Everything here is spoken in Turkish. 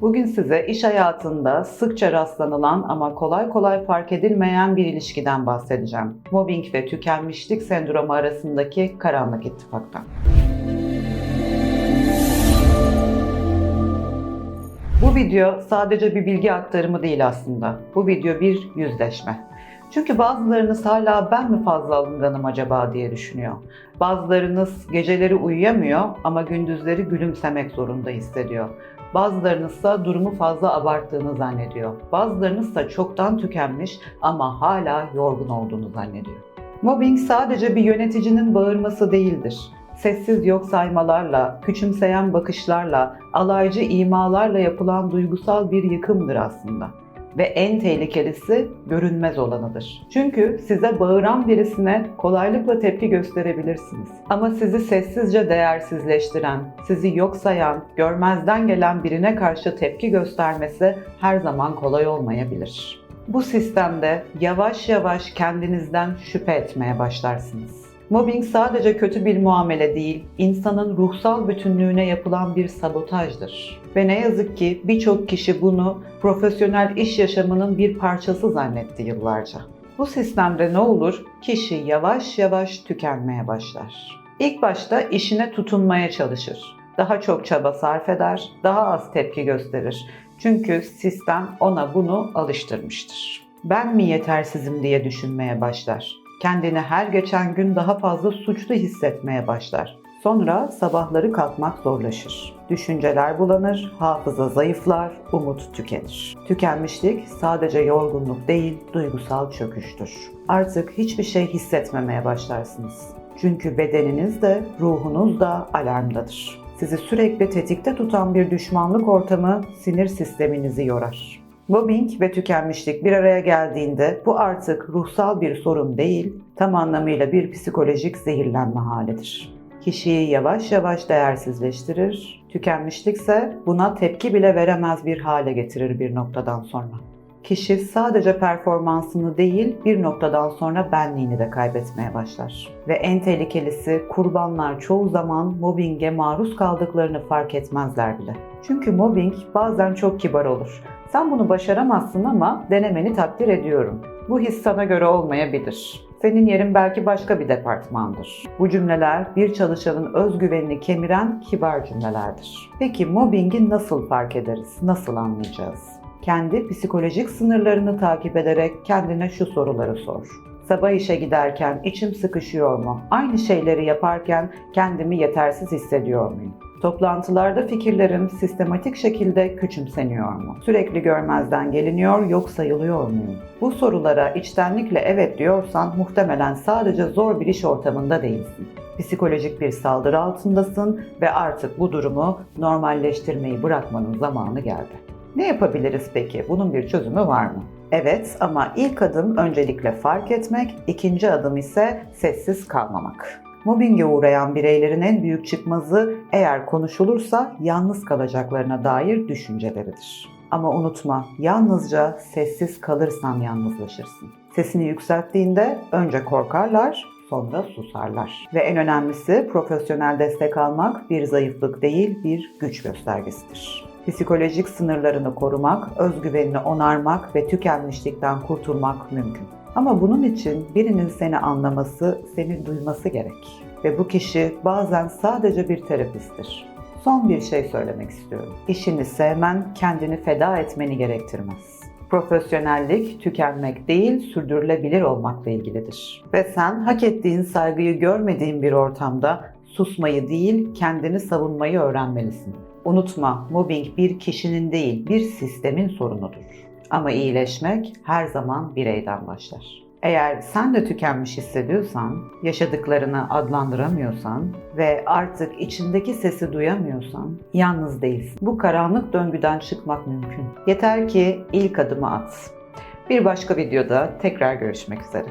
Bugün size iş hayatında sıkça rastlanılan ama kolay kolay fark edilmeyen bir ilişkiden bahsedeceğim. Mobbing ve tükenmişlik sendromu arasındaki karanlık ittifaktan. Bu video sadece bir bilgi aktarımı değil aslında. Bu video bir yüzleşme. Çünkü bazılarınız hala ben mi fazla alınganım acaba diye düşünüyor. Bazılarınız geceleri uyuyamıyor ama gündüzleri gülümsemek zorunda hissediyor. Bazılarınız da durumu fazla abarttığını zannediyor. Bazılarınız da çoktan tükenmiş ama hala yorgun olduğunu zannediyor. Mobbing sadece bir yöneticinin bağırması değildir. Sessiz yok saymalarla, küçümseyen bakışlarla, alaycı imalarla yapılan duygusal bir yıkımdır aslında ve en tehlikelisi görünmez olanıdır. Çünkü size bağıran birisine kolaylıkla tepki gösterebilirsiniz. Ama sizi sessizce değersizleştiren, sizi yok sayan, görmezden gelen birine karşı tepki göstermesi her zaman kolay olmayabilir. Bu sistemde yavaş yavaş kendinizden şüphe etmeye başlarsınız. Mobbing sadece kötü bir muamele değil, insanın ruhsal bütünlüğüne yapılan bir sabotajdır. Ve ne yazık ki birçok kişi bunu profesyonel iş yaşamının bir parçası zannetti yıllarca. Bu sistemde ne olur? Kişi yavaş yavaş tükenmeye başlar. İlk başta işine tutunmaya çalışır. Daha çok çaba sarf eder, daha az tepki gösterir. Çünkü sistem ona bunu alıştırmıştır. Ben mi yetersizim diye düşünmeye başlar kendini her geçen gün daha fazla suçlu hissetmeye başlar. Sonra sabahları kalkmak zorlaşır. Düşünceler bulanır, hafıza zayıflar, umut tükenir. Tükenmişlik sadece yorgunluk değil, duygusal çöküştür. Artık hiçbir şey hissetmemeye başlarsınız. Çünkü bedeniniz de, ruhunuz da alarmdadır. Sizi sürekli tetikte tutan bir düşmanlık ortamı sinir sisteminizi yorar. Mobbing ve tükenmişlik bir araya geldiğinde bu artık ruhsal bir sorun değil, tam anlamıyla bir psikolojik zehirlenme halidir. Kişiyi yavaş yavaş değersizleştirir, tükenmişlikse buna tepki bile veremez bir hale getirir bir noktadan sonra. Kişi sadece performansını değil bir noktadan sonra benliğini de kaybetmeye başlar. Ve en tehlikelisi kurbanlar çoğu zaman mobbinge maruz kaldıklarını fark etmezler bile. Çünkü mobbing bazen çok kibar olur. Sen bunu başaramazsın ama denemeni takdir ediyorum. Bu his sana göre olmayabilir. Senin yerin belki başka bir departmandır. Bu cümleler bir çalışanın özgüvenini kemiren kibar cümlelerdir. Peki mobbingi nasıl fark ederiz? Nasıl anlayacağız? Kendi psikolojik sınırlarını takip ederek kendine şu soruları sor. Sabah işe giderken içim sıkışıyor mu? Aynı şeyleri yaparken kendimi yetersiz hissediyor muyum? Toplantılarda fikirlerim sistematik şekilde küçümseniyor mu? Sürekli görmezden geliniyor, yok sayılıyor muyum? Bu sorulara içtenlikle evet diyorsan muhtemelen sadece zor bir iş ortamında değilsin. Psikolojik bir saldırı altındasın ve artık bu durumu normalleştirmeyi bırakmanın zamanı geldi. Ne yapabiliriz peki? Bunun bir çözümü var mı? Evet ama ilk adım öncelikle fark etmek, ikinci adım ise sessiz kalmamak. Mobbinge uğrayan bireylerin en büyük çıkmazı eğer konuşulursa yalnız kalacaklarına dair düşünceleridir. Ama unutma, yalnızca sessiz kalırsan yalnızlaşırsın. Sesini yükselttiğinde önce korkarlar, sonra susarlar. Ve en önemlisi profesyonel destek almak bir zayıflık değil, bir güç göstergesidir. Psikolojik sınırlarını korumak, özgüvenini onarmak ve tükenmişlikten kurtulmak mümkün. Ama bunun için birinin seni anlaması, seni duyması gerek. Ve bu kişi bazen sadece bir terapisttir. Son bir şey söylemek istiyorum. İşini sevmen, kendini feda etmeni gerektirmez. Profesyonellik tükenmek değil, sürdürülebilir olmakla ilgilidir. Ve sen hak ettiğin saygıyı görmediğin bir ortamda susmayı değil, kendini savunmayı öğrenmelisin. Unutma, mobbing bir kişinin değil, bir sistemin sorunudur. Ama iyileşmek her zaman bireyden başlar. Eğer sen de tükenmiş hissediyorsan, yaşadıklarını adlandıramıyorsan ve artık içindeki sesi duyamıyorsan yalnız değilsin. Bu karanlık döngüden çıkmak mümkün. Yeter ki ilk adımı at. Bir başka videoda tekrar görüşmek üzere.